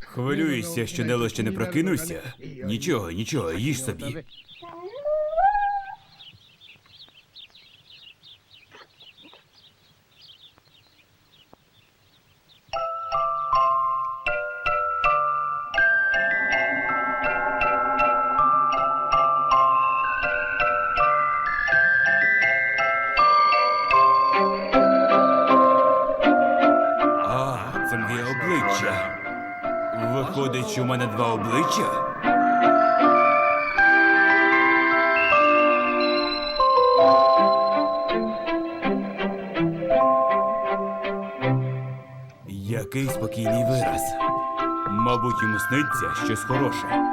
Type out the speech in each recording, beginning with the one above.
Хвилююся, що Нело ще не прокинувся. Нічого, нічого, їж собі. Виходить, що в мене два обличчя? Який спокійний вираз. Мабуть, йому сниться щось хороше.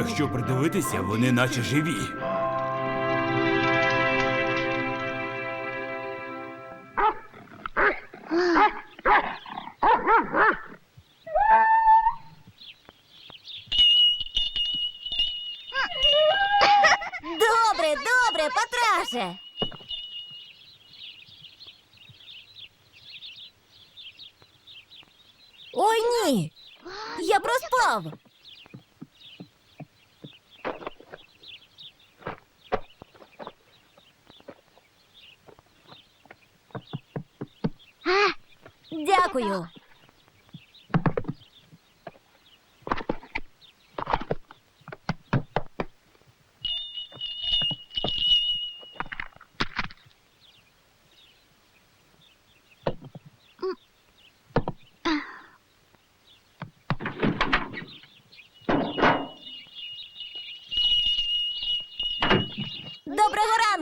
Якщо придивитися, вони наче живі. Добре, добре, Патраше! Ой, ні! Я проспав! Дякую.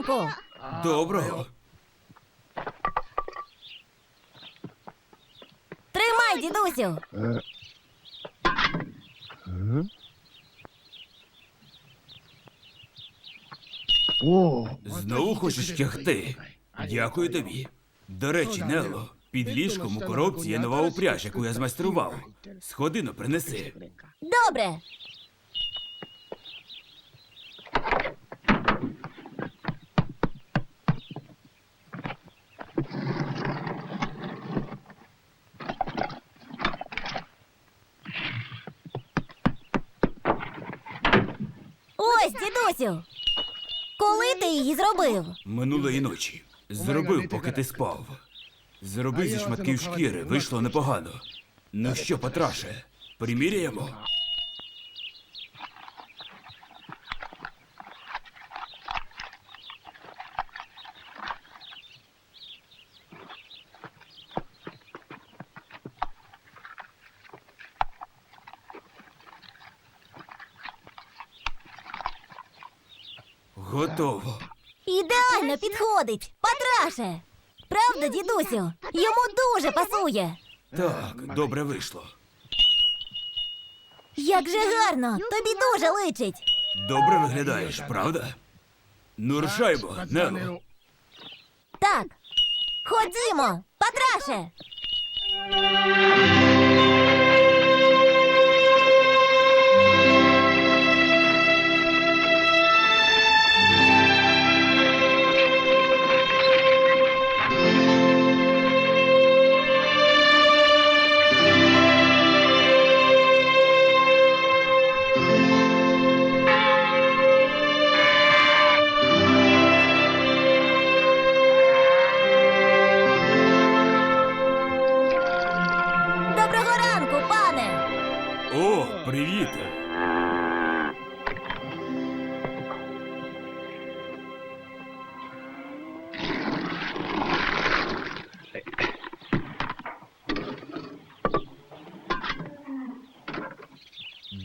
Доброго! Доброго. Тримай, дідусю! Знову хочеш тягти? Дякую тобі. До речі, Нело, під ліжком у коробці є нова упряж, яку я змайстрував. Сходино принеси. Добре. Ось. Коли ти її зробив? Минулої ночі. Зробив, поки ти спав. Зробив зі шматків шкіри, вийшло непогано. Ну що, Патраше, приміряємо? Підходить. Патраше. Правда, дідусю? Йому дуже пасує. Так, добре вийшло. Як же гарно, тобі дуже личить. Добре виглядаєш, правда? Ну, рушаймо, Нело. Так. Ходімо, Патраше.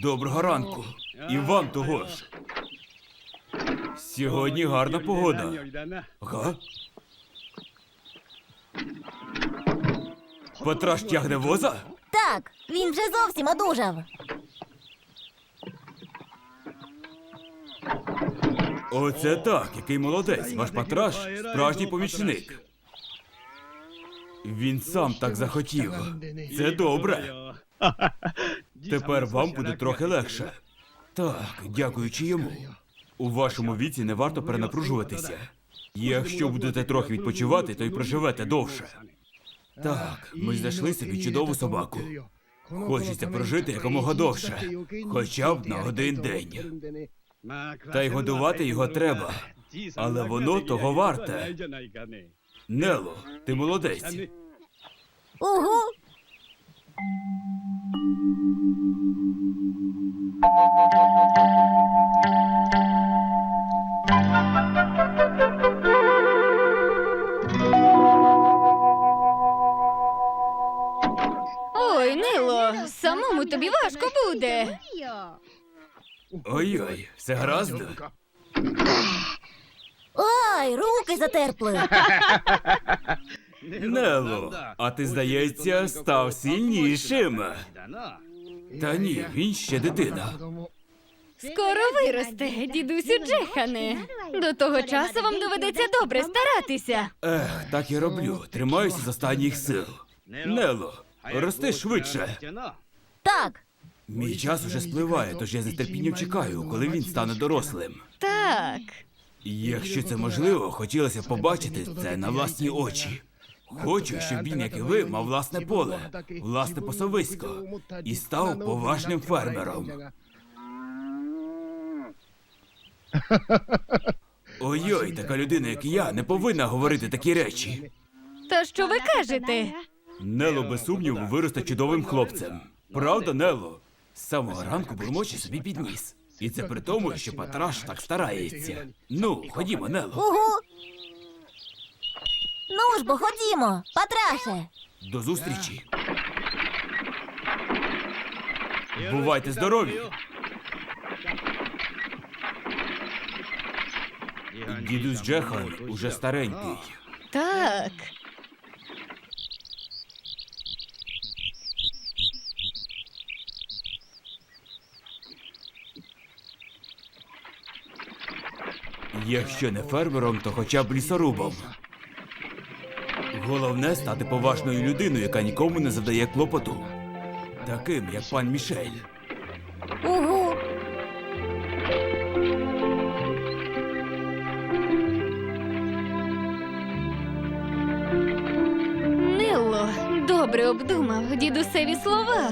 Доброго ранку. І вам того ж. Сьогодні гарна погода. Ага. Патраш тягне воза? Так, він вже зовсім одужав. Оце так, який молодець, ваш патраш справжній помічник. Він сам так захотів. Це добре. Тепер вам буде трохи легше. Так, дякуючи йому. У вашому віці не варто перенапружуватися. Якщо будете трохи відпочивати, то й проживете довше. Так, ми знайшли собі чудову собаку. Хочеться прожити якомога довше, хоча б на один день. Та й годувати його треба, але воно того варте. Нело, ти молодець. Угу. Ой, Нило, самому тобі важко буде. Ой-ой, все гаразд? Ай, руки затерпли. Нело, а ти, здається, став сильнішим. Та ні, він ще дитина. Скоро виросте, дідусю Джехане. До того часу вам доведеться добре старатися. Ех, так і роблю. Тримаюся з останніх сил. Нело, рости швидше. Так, Мій час уже спливає, тож я з нетерпінням чекаю, коли він стане дорослим. Так. Якщо це можливо, хотілося б побачити це на власні очі. Хочу, щоб він, як і ви, мав власне поле, власне пасовисько і став поважним фермером. Ой-ой, така людина, як я, не повинна говорити такі речі. Та що ви кажете? Нело, без сумніву, виросте чудовим хлопцем. Правда, Нело? З самого ранку бурмоче собі підніс. І це при тому, що Патраш так старається. Ну, ходімо, Нело. угу. Ну ж бо ходімо, Патраше. До зустрічі. Бувайте здорові. Дідусь Джехан уже старенький. Так. Якщо не фермером, то хоча б лісорубом. Головне стати поважною людиною, яка нікому не завдає клопоту. Таким, як пан Мішель. Угу. Нило добре обдумав дідусеві слова.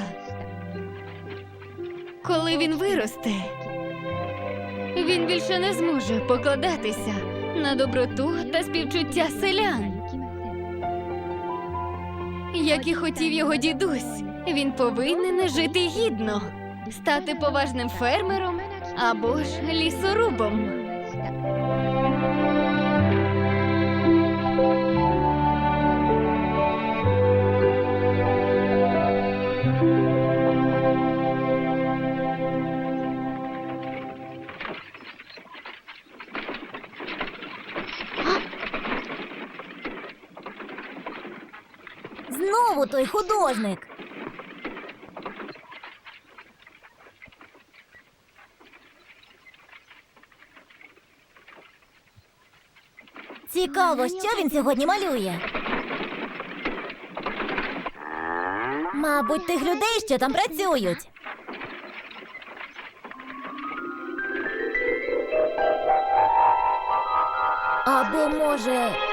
Коли він виросте, він більше не зможе покладатися на доброту та співчуття селян. Як і хотів його дідусь, він повинен жити гідно, стати поважним фермером або ж лісорубом. Знову той художник. Цікаво, що він сьогодні малює. Мабуть, тих людей, що там працюють. Або може.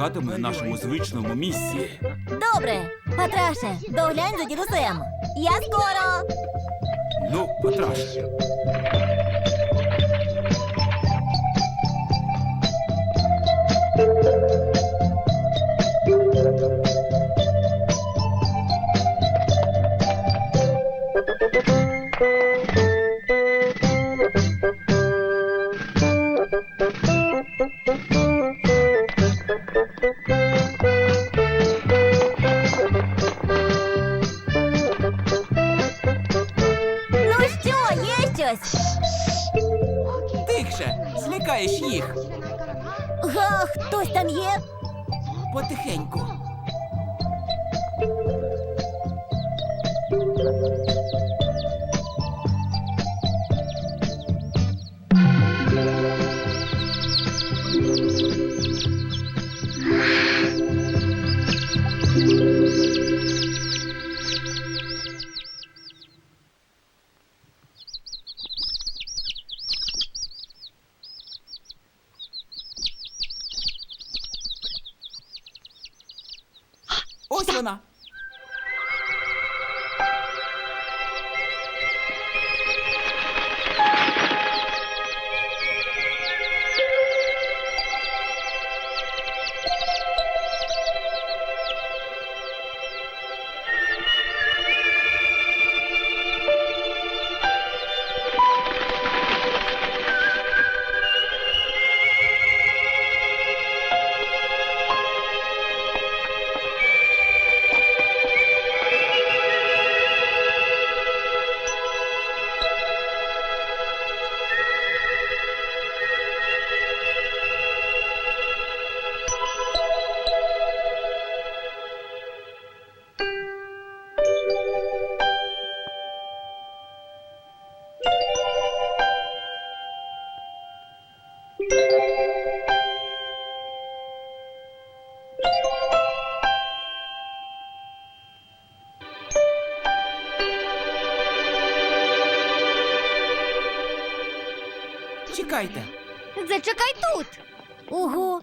Я в на нашому звичному місці. Добре, Патраше, доглянь за дідусем. Я скоро. Ну, Патраш. Ну Henko. Зачекай тут! Угу.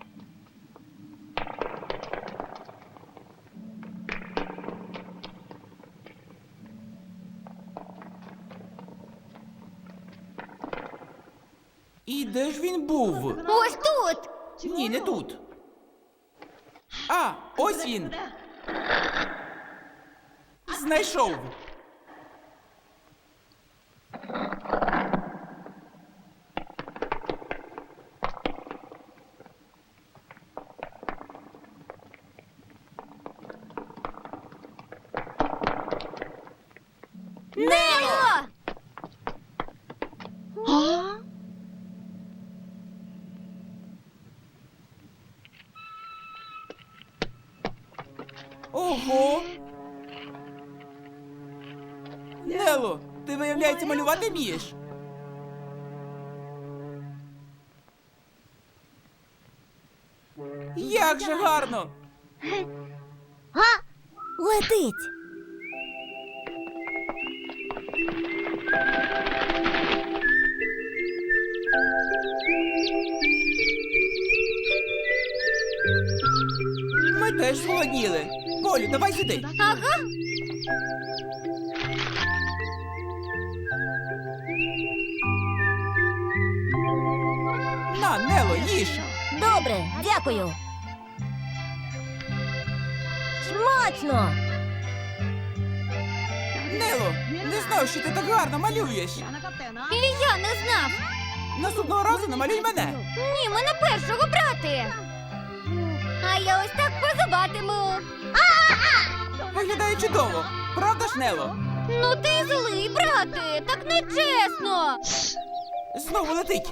І де ж він був? Ось тут! Ні, не тут. А, ось він. Знайшов. Нело! Ого. Нело, ти виявляється малювати вмієш? Як же гарно! Летить. Ми теж зголодніли. Полю, давай сюди. Ага! На, Нело, їж. Добре, дякую. Смачно! Нело, не знав, що ти так гарно малюєш. І я не знав! Наступного разу намалюй мене. Ні, мене першого брати! А я ось так позубатиму. Виглядає чудово. Правда ж, Нело? Ну ти злий, брате, так нечесно. Знову летить.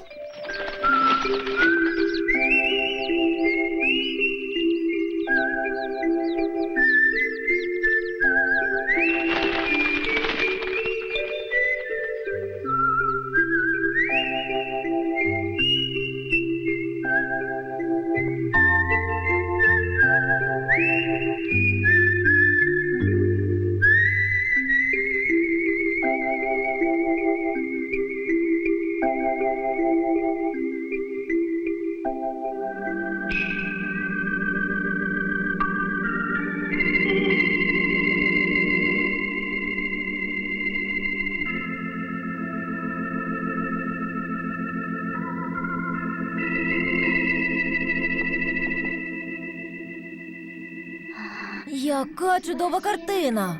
Яка чудова картина!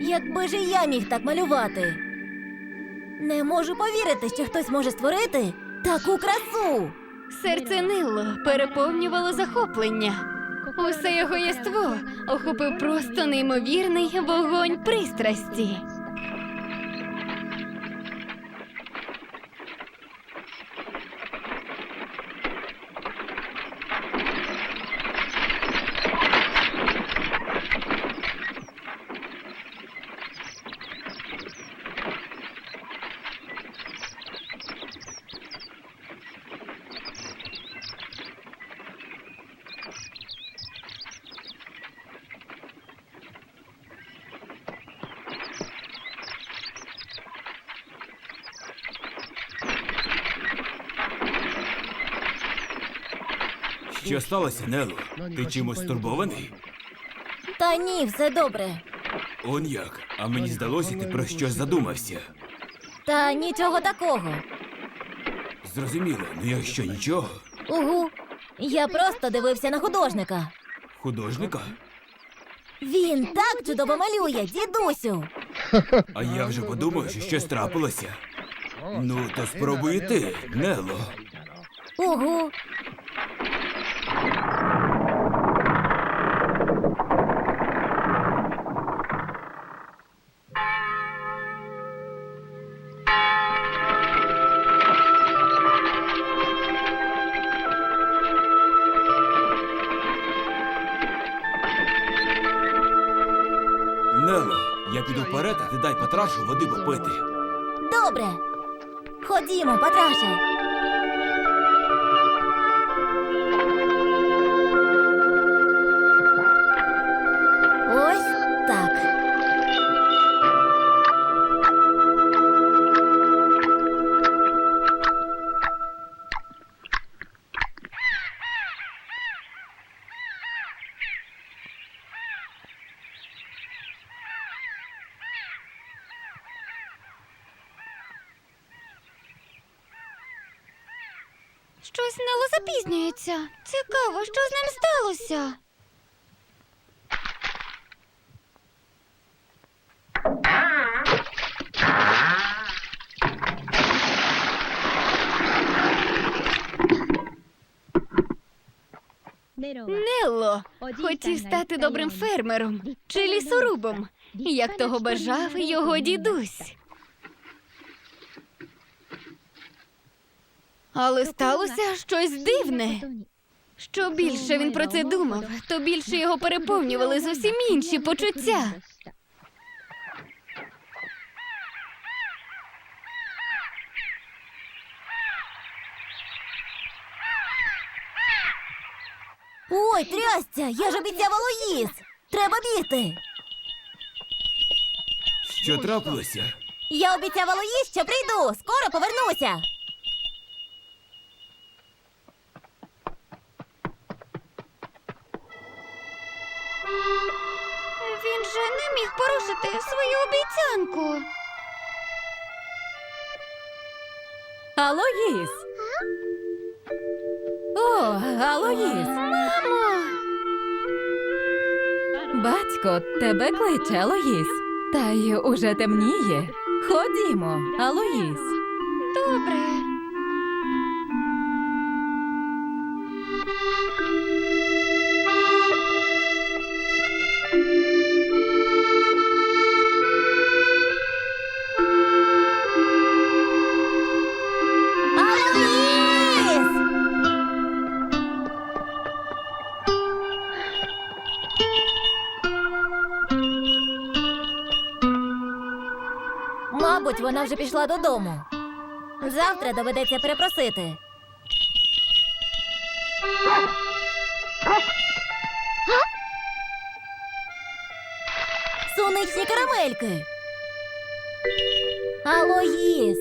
Якби ж і я міг так малювати. Не можу повірити, що хтось може створити таку красу. Серце Нило переповнювало захоплення. Усе його єство охопив просто неймовірний вогонь пристрасті. Що сталося, Нело? Ти чимось стурбований? Та ні, все добре. Он як. А мені здалося, ти про щось задумався. Та нічого такого. Зрозуміло, ну якщо нічого. Угу. Я просто дивився на художника. Художника? Він так чудово малює, дідусю. А я вже подумав, що щось трапилося. Ну, то спробуй і ти, Нело. Угу. Дай води попити. Добре. Ходімо, Патраше. Запізнюється. Цікаво, що з ним сталося. Нелло хотів стати добрим фермером чи лісорубом, як того бажав його дідусь. Але сталося щось дивне. Що більше він про це думав, то більше його переповнювали зовсім інші почуття. Ой, трясця, я ж обіцяв Алоїс. Треба бігти. Що трапилося? Я обіцяв Алоїс, що прийду. Скоро повернуся. Свою обіцянку. Алоїс. О, Алоїс. Мамо! Батько тебе кличе, Алоїс. Та й уже темніє. Ходімо, Алоїс. Добре. Вона вже пішла додому. Завтра доведеться перепросити. Сонечні карамельки. Алоїс.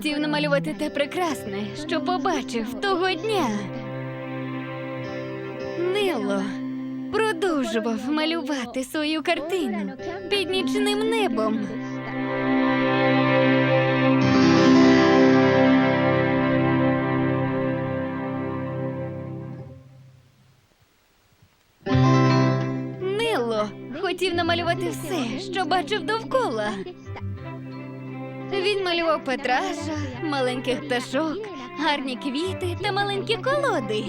Хотів намалювати те прекрасне, що побачив того дня. Нило продовжував малювати свою картину під нічним небом. Хотів намалювати все, що бачив довкола. Він малював Петраша, маленьких пташок, гарні квіти та маленькі колоди.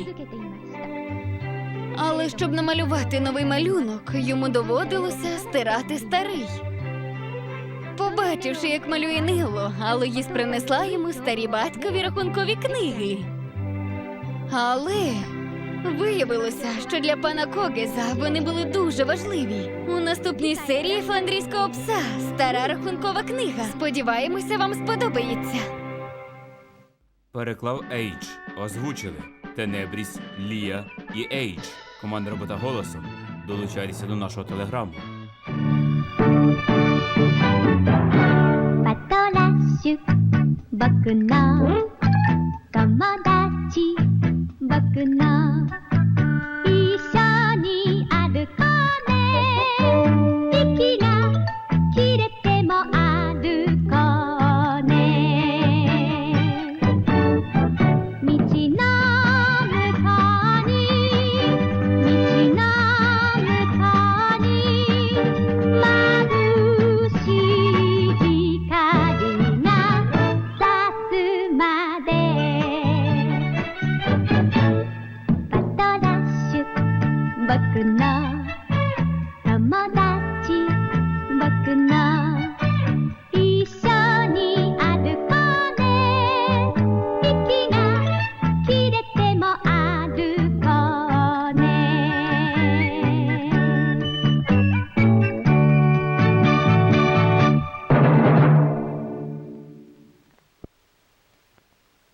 Але щоб намалювати новий малюнок, йому доводилося стирати старий. Побачивши, як малює Нило, Алоїс принесла йому старі батькові рахункові книги. Але Виявилося, що для пана Когеза вони були дуже важливі. У наступній серії фландрійського пса стара рахункова книга. Сподіваємося, вам сподобається. Переклав Ейдж. Озвучили Тенебріс, Лія і Ейдж. Команда робота голосом. Долучайтеся до нашого телеграму. Bateau là-dessus, 个那